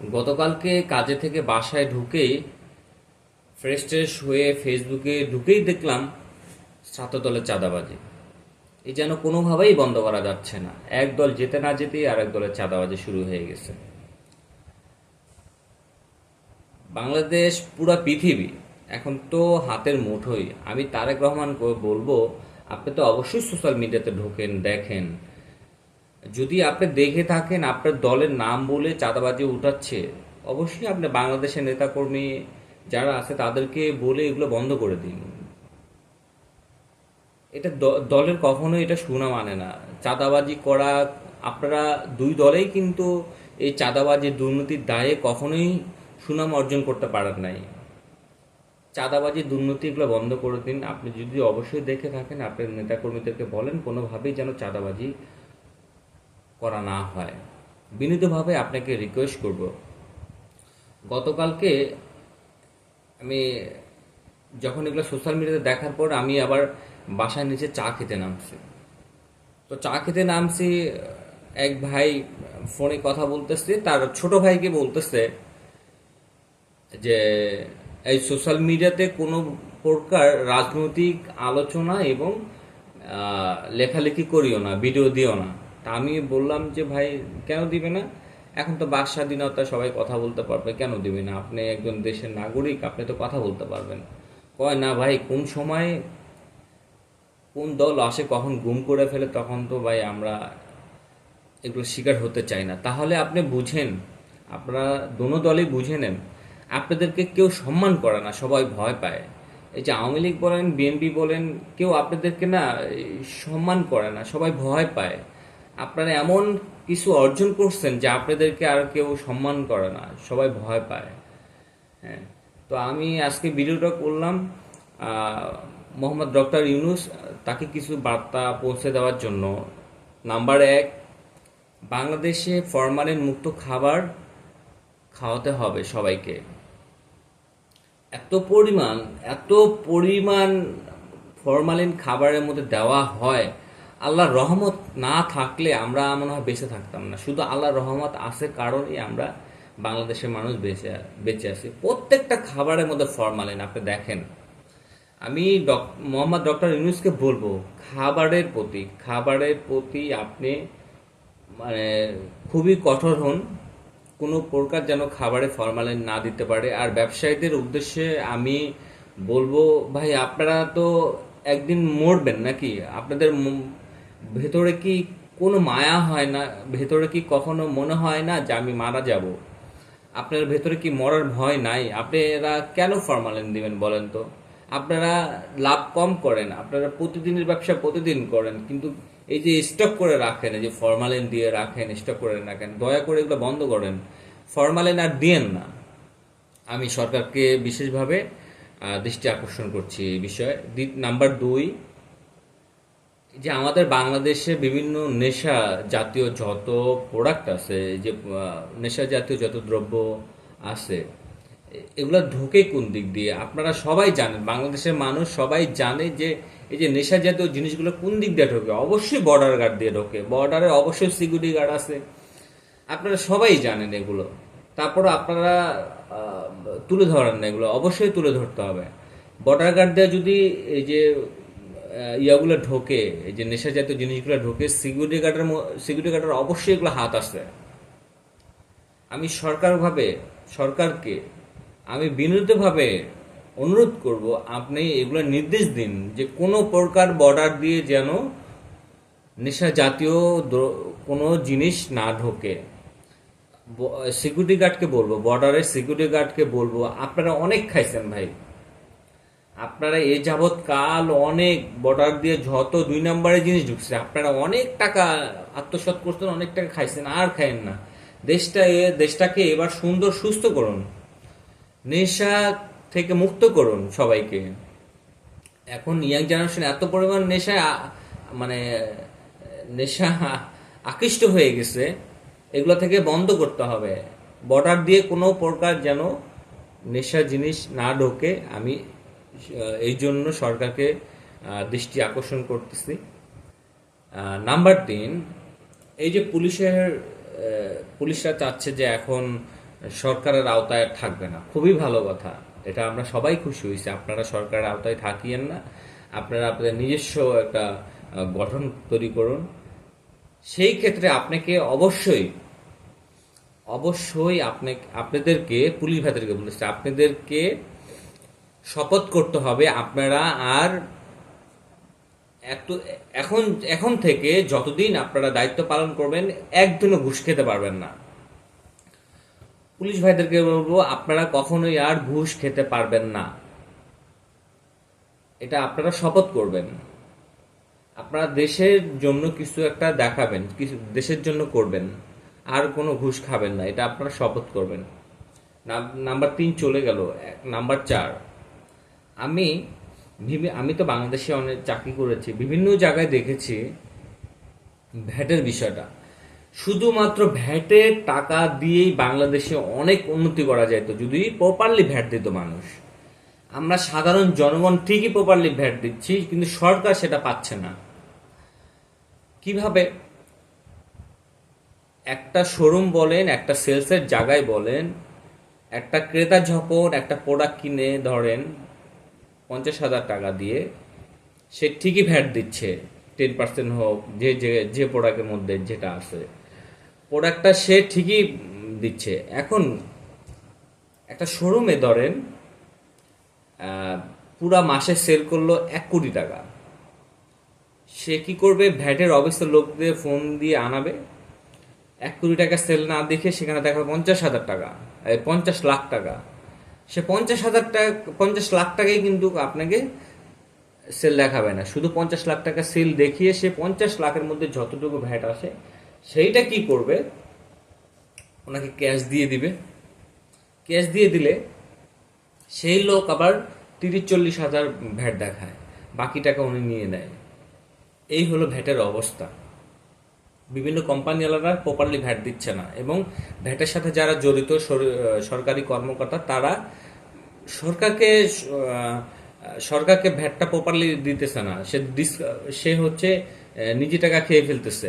গতকালকে কাজে থেকে বাসায় ঢুকেই ফ্রেশ ট্রেশ হয়ে ফেসবুকে ঢুকেই দেখলাম ছাত্রদলের চাঁদাবাজি। এই যেন কোনোভাবেই বন্ধ করা যাচ্ছে না। এক দল যেতে না যেতেই আর এক দলের চাঁদাবাজি শুরু হয়ে গেছে। বাংলাদেশ পুরা পৃথিবী এখন তো হাতের মুঠোই। আমি তারেক রহমান বলব, আপনি তো অবশ্যই সোশ্যাল মিডিয়াতে ঢোকেন, দেখেন। যদি আপনি দেখে থাকেন আপনার দলের নাম বলে চাঁদাবাজি উঠাচ্ছে, অবশ্যই আপনি বাংলাদেশের নেতাকর্মী যারা আছে তাদেরকে বলে এগুলো বন্ধ করে দিন। এটা দলের কখনো এটা শোনা মানে না। চাঁদাবাজি করা, আপনারা দুই দলেই কিন্তু এই চাঁদাবাজি দুর্নীতির দায়ে কখনোই সুনাম অর্জন করতে পারেন নাই। চাঁদাবাজি দুর্নীতি এগুলো বন্ধ করে দিন। আপনি যদি অবশ্যই দেখে থাকেন, আপনার নেতাকর্মীদেরকে বলেন, কোনোভাবেই যেন চাঁদাবাজি করা না হয়। বিনীতভাবে আপনাকে রিকোয়েস্ট করব। গতকালকে আমি যখন এগুলো সোশ্যাল মিডিয়াতে দেখার পর আমি আবার বাসার নিচে চা খেতে নামছি। তো চা খেতে নামছি, এক ভাই ফোনে কথা বলতেছে, তার ছোট ভাইকে বলতেছে যে, এই সোশ্যাল মিডিয়াতে কোনো প্রকার রাজনৈতিক আলোচনা এবং লেখালেখি করিও না ভিডিও দিও না। তা আমি বললাম যে, ভাই, কেন দিবে না? এখন তো বাক স্বাধীনতা, সবাই কথা বলতে পারবে, কেন দিবে না? আপনি একজন দেশের নাগরিক, আপনি তো কথা বলতে পারবেন। কয়, না ভাই, কোন সময় কোন দল আসে, কখন গুম করে ফেলে, তখন তো ভাই আমরা এগুলো শিকার হতে চাই না। তাহলে আপনি বুঝেন, আপনারা দোনো দলই বুঝে নেন। আপনাদেরকে কেউ সম্মান করে না, সবাই ভয় পায়। এই যে আওয়ামী লীগ বলেন, বিএনপি বলেন, কেউ আপনাদেরকে না সম্মান করে না, সবাই ভয় পায়। আপনারা এমন কিছু অর্জন করছেন যে আপনাদেরকে আর কেউ সম্মান করে না, সবাই ভয় পায়। হ্যাঁ তো আমি আজকে ভিডিওটা করলাম মোহাম্মদ ডক্টর ইউনুস, তাকে কিছু বার্তা পৌঁছে দেওয়ার জন্য। নাম্বার এক, বাংলাদেশে ফরমালিন মুক্ত খাবার খাওয়াতে হবে সবাইকে। এত পরিমাণ এত পরিমাণ ফরমালিন খাবারের মধ্যে দেওয়া হয় আল্লাহর রহমত না থাকলে আমরা মনে হয় বেঁচে থাকতাম না। শুধু আল্লাহর রহমত আছে কারণেই আমরা বাংলাদেশের মানুষ বেঁচে বেঁচে আছি। প্রত্যেকটা খাবারের মধ্যে ফরমালিন, আপনি দেখেন। আমি ডক- মোহাম্মদ ডক্টর ইউনুসকে বলব, খাবারের প্রতি খাবারের প্রতি আপনি মানে খুবই কঠোর হন। কোনো প্রকার যেন খাবারে ফরমালিন না দিতে পারে। আর ব্যবসায়ীদের উদ্দেশ্যে আমি বলব, ভাই, আপনারা তো একদিন মরবেন নাকি? আপনাদের ভেতরে কি কোনো মায়া হয় না? ভেতরে কি কখনো মনে হয় না যে আমি মারা যাব? আপনার ভেতরে কি মরার ভয় নাই? আপনারা কেন ফরমালিন দিবেন বলেন তো? আপনারা লাভ কম করেন, আপনারা প্রতিদিনের ব্যবসা প্রতিদিন করেন, কিন্তু এই যে স্টক করে রাখেন, এই যে ফরমালিন দিয়ে রাখেন স্টক করে রাখেন দয়া করে এগুলো বন্ধ করেন। ফরমালিন আর দিয়েন না। আমি সরকারকে বিশেষভাবে দৃষ্টি আকর্ষণ করছি এই বিষয়ে। নাম্বার দুই যে আমাদের বাংলাদেশে বিভিন্ন নেশা জাতীয় যত প্রোডাক্ট আছে, যে নেশা জাতীয় যত দ্রব্য আছে, এগুলো ঢোকে কোন দিক দিয়ে? আপনারা সবাই জানেন, বাংলাদেশের মানুষ সবাই জানে যে এই যে নেশা জাতীয় জিনিসগুলো কোন দিক দিয়ে ঢোকে? অবশ্যই বর্ডার গার্ড দিয়ে ঢোকে। বর্ডারে অবশ্যই সিকিউরিটি গার্ড আছে। আপনারা সবাই জানেন এগুলো। তারপর আপনারা তুলে ধরেন না এগুলো। অবশ্যই তুলে ধরতে হবে। বর্ডার গার্ড দিয়ে যদি এই যে ইয়াগুলো ঢোকে, এই যে নেশা জাতীয় জিনিসগুলো ঢোকে সিকিউরিটি গার্ডের সিকিউরিটি গার্ডের অবশ্যই এগুলো হাত আছে। আমি সরকারভাবে, সরকারকে আমি বিনীতভাবে অনুরোধ করব, আপনি এগুলো নির্দেশ দিন যে কোনো প্রকার বর্ডার দিয়ে যেন নেশা জাতীয় কোনো জিনিস না ঢোকে। সিকিউরিটি গার্ডকে বলব বর্ডারের সিকিউরিটি গার্ডকে বলব, আপনারা অনেক খাইছেন ভাই। আপনারা এ যাবৎ কাল অনেক বর্ডার দিয়ে যত দুই নম্বরের জিনিস ঢুকছে, আপনারা অনেক টাকা আত্মসাৎ করছেন, অনেক টাকা খাইছেন, আর খাইন না। দেশটা এ, দেশটাকে এবার সুন্দর সুস্থ করুন। নেশা থেকে মুক্ত করুন সবাইকে। এখন ইয়াং জেনারেশন এত পরিমাণ নেশায় আ- মানে নেশা আকৃষ্ট হয়ে গেছে, এগুলো থেকে বন্ধ করতে হবে। বর্ডার দিয়ে কোনো প্রকার যেন নেশা জিনিস না ঢোকে, আমি এই জন্য সরকারকে দৃষ্টি আকর্ষণ করতেছি। নাম্বার তিন, এই যে পুলিশের পুলিশরা চাচ্ছে যে এখন সরকারের আওতায় থাকবে না। খুবই ভালো কথা। এটা আমরা সবাই খুশি হয়েছি। আপনারা সরকারের আওতায় থাকিয়েন না। আপনারা আপনাদের নিজস্ব একটা গঠন তৈরি করুন। সেই ক্ষেত্রে আপনাকে অবশ্যই অবশ্যই আপনি, আপনাদেরকে, পুলিশ ভাইদেরকে বলেছে আপনাদেরকে শপথ করতে হবে আপনারা আর এখন এখন থেকে যতদিন আপনারা দায়িত্ব পালন করবেন, একদিনও ঘুষ খেতে পারবেন না। পুলিশ ভাইদেরকে বলব, আপনারা কখনোই আর ঘুষ খেতে পারবেন না। এটা আপনারা শপথ করবেন। আপনারা দেশের জন্য কিছু একটা দেখাবেন, কিছু দেশের জন্য করবেন, আর কোনো ঘুষ খাবেন না। এটা আপনারা শপথ করবেন। নাম- নাম্বার তিন চলে গেল নাম্বার চার। আমি আমি তো বাংলাদেশে অনেক চাকরি করেছি, বিভিন্ন জায়গায় দেখেছি ভ্যাটের বিষয়টা। শুধুমাত্র ভ্যাটের টাকা দিয়েই বাংলাদেশে অনেক উন্নতি করা যেত যদি প্রপারলি ভ্যাট দিত মানুষ। আমরা সাধারণ জনগণ ঠিকই প্রপারলি ভ্যাট দিচ্ছি, কিন্তু সরকার সেটা পাচ্ছে না। কীভাবে? একটা শোরুম বলেন, একটা সেলসের জায়গায় বলেন, একটা ক্রেতা যখন একটা প্রোডাক্ট কিনে ধরেন পঞ্চাশ হাজার টাকা দিয়ে সে ঠিকই ভ্যাট দিচ্ছে। টেন পার্সেন্ট হোক, যে যে যে প্রোডাক্টের মধ্যে যেটা আছে। প্রোডাক্টটা সে ঠিকই দিচ্ছে। এখন একটা শোরুমে ধরেন পুরা মাসে সেল করল এক কোটি টাকা। সে কি করবে? ভ্যাটের অফিসের লোকদের ফোন দিয়ে আনাবে। এক কোটি টাকা সেল না দেখে সেখানে দেখা পঞ্চাশ হাজার টাকা পঞ্চাশ লাখ টাকা। সে পঞ্চাশ হাজার টাকা, পঞ্চাশ লাখ টাকাই কিন্তু আপনাকে সেল দেখাবে না। শুধু পঞ্চাশ লাখ টাকা সেল দেখিয়ে সে পঞ্চাশ লাখের মধ্যে যতটুকু ভ্যাট আসে, সেইটা কি করবে? ওনাকে ক্যাশ দিয়ে দিবে। ক্যাশ দিয়ে দিলে সেই লোক আবার তিরিশ চল্লিশ হাজার ভ্যাট দেখায়। বাকি টাকা উনি নিয়ে নেয়। এই হলো ভ্যাটের অবস্থা। বিভিন্ন কোম্পানিওয়ালারা প্রপারলি ভ্যাট দিচ্ছে না। এবং ভ্যাটের সাথে যারা জড়িত সরকারি কর্মকর্তা, তারা সরকারকে সরকারকে ভ্যাটটা প্রপারলি দিতেছে না। সে সে হচ্ছে নিজে টাকা খেয়ে ফেলতেছে।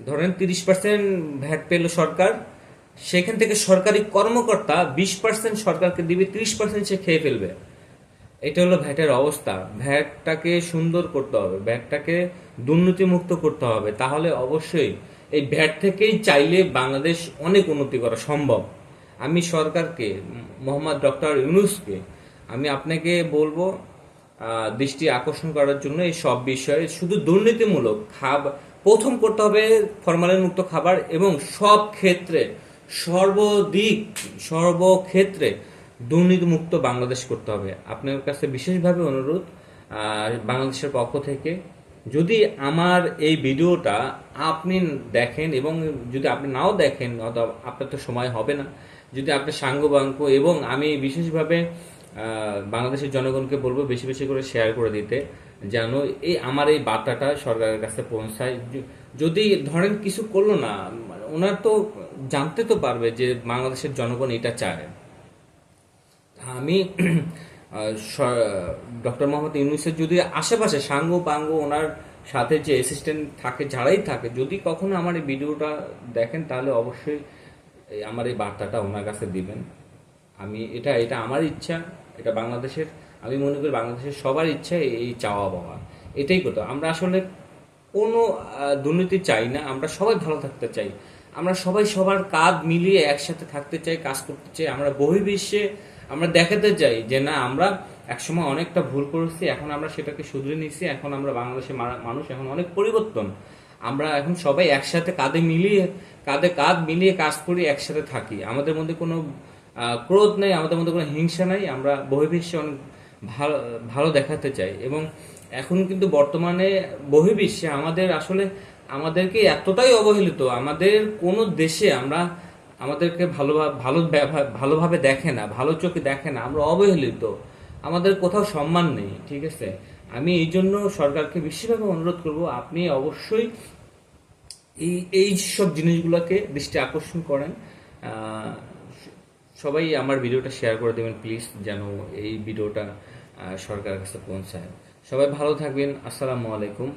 ধরেন তিরিশ পার্সেন্ট ভ্যাট পেল সরকার, সেখান থেকে সরকারি কর্মকর্তা বিশ পার্সেন্ট সরকারকে দিবে, ত্রিশ পার্সেন্ট সে খেয়ে ফেলবে। এটা হলো ভ্যাটের অবস্থা। ভ্যাটটাকে সুন্দর করতে হবে, ভ্যাটটাকে দুর্নীতিমুক্ত করতে হবে। তাহলে অবশ্যই এই ভ্যাট থেকেই চাইলে বাংলাদেশ অনেক উন্নতি করা সম্ভব। আমি সরকারকে, মোহাম্মদ ডক্টর ইউনুসকে, আমি আপনাকে বলব দৃষ্টি আকর্ষণ করার জন্য এই সব বিষয়ে শুধু দুর্নীতিমূলক খাব, প্রথম করতে হবে ফরমালিন মুক্ত খাবার এবং সব ক্ষেত্রে, সর্বদিক, সর্বক্ষেত্রে দুর্নীতিমুক্ত বাংলাদেশ করতে হবে। আপনার কাছে বিশেষভাবে অনুরোধ বাংলাদেশের পক্ষ থেকে, যদি আমার এই ভিডিওটা আপনি দেখেন এবং যদি আপনি নাও দেখেন, অথবা আপনার তো সময় হবে না, যদি আপনি সাঙ্গবাঙ্ক এবং আমি বিশেষভাবে বাংলাদেশের জনগণকে বলব বেশি বেশি করে শেয়ার করে দিতে, যেন এই আমার এই বার্তাটা সরকারের কাছে পৌঁছায়। যদি ধরেন কিছু করল না ওনার তো জানতে তো পারবে যে বাংলাদেশের জনগণ এটা চায়। আমি ডক্টর মোহাম্মদ ইউনুসের যদি আশেপাশে সাঙ্গ পাঙ্গ ওনার সাথে যে অ্যাসিস্ট্যান্ট থাকে, যারাই থাকে, যদি কখনো আমার এই ভিডিওটা দেখেন, তাহলে অবশ্যই আমার এই বার্তাটা ওনার কাছে দিবেন। আমি, এটা এটা আমার ইচ্ছা, এটা বাংলাদেশের, আমি মনে করি বাংলাদেশের সবার ইচ্ছা এই চাওয়া পাওয়া। এটাই করতে। আমরা আসলে কোনো দুর্নীতি চাই না, আমরা সবাই ভালো থাকতে চাই। আমরা সবাই সবার কাঁধ মিলিয়ে একসাথে থাকতে চাই, কাজ করতে চাই। আমরা বহির্বিশ্বে আমরা দেখাতে চাই যে না, আমরা একসময় অনেকটা ভুল করেছি, এখন আমরা সেটাকে শুধরে নিয়েছি, এখন আমরা বাংলাদেশের মানুষ এখন অনেক পরিবর্তন। আমরা এখন সবাই একসাথে কাঁধে মিলিয়ে, কাঁধে কাঁধ মিলিয়ে কাজ করি, একসাথে থাকি। আমাদের মধ্যে কোনো ক্রোধ নেই, আমাদের মধ্যে কোনো হিংসা নাই, আমরা বহির্বিশ্বে অনেক ভালো ভালো দেখাতে চাই। এবং এখন কিন্তু বর্তমানে বহির্বিশ্বে আমাদের আসলে, আমাদেরকে এতটাই অবহেলিত, আমাদের কোনো দেশে আমরা আমাদেরকে ভালো ভালো ভালোভাবে দেখে না, ভালো চোখে দেখে না, আমরা অবহেলিত। আমাদের কোথাও সম্মান নেই, ঠিক আছে? আমি এই জন্য সরকারকে বিশেষভাবে অনুরোধ করব, আপনি অবশ্যই এই এই সব জিনিসগুলোকে দৃষ্টি আকর্ষণ করেন। সবাই আমার ভিডিওটা শেয়ার করে দেবেন প্লিজ যেন এই ভিডিওটা সরকারের কাছে পৌঁছায়। সবাই ভালো থাকবেন, আসসালামু আলাইকুম।